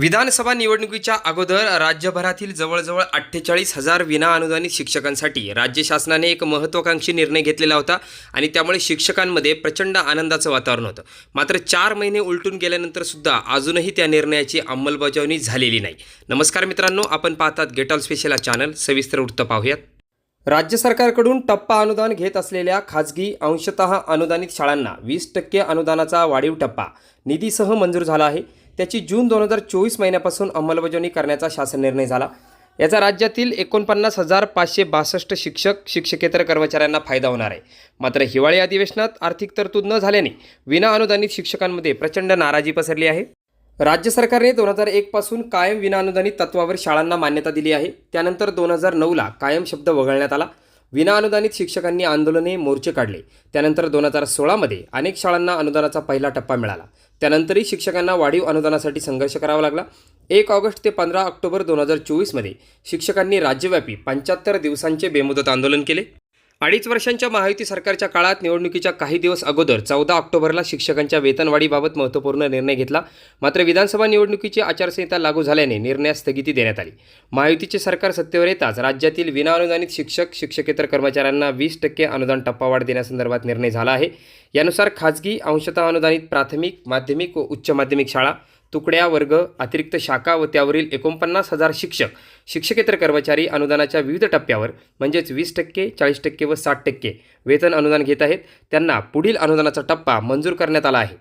विधानसभा निवडणुकीच्या अगोदर राज्यभरातील जवळजवळ अठ्ठेचाळीस हजार विनाअनुदानित शिक्षकांसाठी राज्य शासनाने एक महत्त्वाकांक्षी निर्णय घेतलेला होता आणि त्यामुळे शिक्षकांमध्ये प्रचंड आनंदाचं वातावरण होतं. मात्र चार महिने उलटून गेल्यानंतर सुद्धा अजूनही त्या निर्णयाची अंमलबजावणी झालेली नाही. नमस्कार मित्रांनो आपण पाहतात गेट ऑल स्पेशल चॅनल सविस्तर वृत्त पाहूयात. राज्य सरकारकडून टप्पा अनुदान घेत असलेल्या खाजगी अंशतः अनुदानित शाळांना वीस टक्के अनुदानाचा वाढीव टप्पा निधीसह मंजूर झाला आहे. त्याची जून दोन हजार चोवीस महिन्यापासून अंमलबजावणी करण्याचा शासन निर्णय झाला. याचा राज्यातील एकोणपन्नास हजार पाचशे बासष्ट शिक्षक शिक्षकेतर कर्मचाऱ्यांना फायदा होणार आहे. मात्र हिवाळी अधिवेशनात आर्थिक तरतूद न झाल्याने विना अनुदानित शिक्षकांमध्ये प्रचंड नाराजी पसरली आहे. राज्य सरकारने दोन हजार एकपासून कायम विनाअनुदानित तत्वावर शाळांना मान्यता दिली आहे. त्यानंतर दोन हजार नऊला कायम शब्द वगळण्यात आला. विनाअनुदानित शिक्षकांनी आंदोलने मोर्चे काढले. त्यानंतर दोन हजार सोळामध्ये अनेक शाळांना अनुदानाचा पहिला टप्पा मिळाला. त्यानंतरही शिक्षकांना वाढीव अनुदानासाठी संघर्ष करावा लागला. एक ऑगस्ट ते पंधरा ऑक्टोबर दोन हजार चोवीसमध्ये शिक्षकांनी राज्यव्यापी पंच्याहत्तर दिवसांचे बेमुदत आंदोलन केले. अडीच वर्षांच्या महायुती सरकारच्या काळात निवडणुकीच्या काही दिवस अगोदर चौदा ऑक्टोबरला शिक्षकांच्या वेतनवाढीबाबत महत्त्वपूर्ण निर्णय घेतला. मात्र विधानसभा निवडणुकीची आचारसंहिता लागू झाल्याने निर्णयास स्थगिती देण्यात आली. महायुतीचे सरकार सत्तेवर येताच राज्यातील विनाअनुदानित शिक्षक शिक्षकेतर कर्मचाऱ्यांना वीस टक्के अनुदान टप्पावाढ देण्यासंदर्भात निर्णय झाला आहे. यानुसार खाजगी अंशतः अनुदानित प्राथमिक माध्यमिक व उच्च माध्यमिक शाळा तुकड्या वर्ग अतिरिक्त शाखा व त्यावरील एकोणपन्नास हजार शिक्षक शिक्षकेतर कर्मचारी अनुदानाच्या विविध टप्प्यावर म्हणजेच वीस टक्के चाळीस टक्के व साठ टक्के वेतन अनुदान घेत आहेत. त्यांना पुढील अनुदानाचा टप्पा मंजूर करण्यात आला आहे.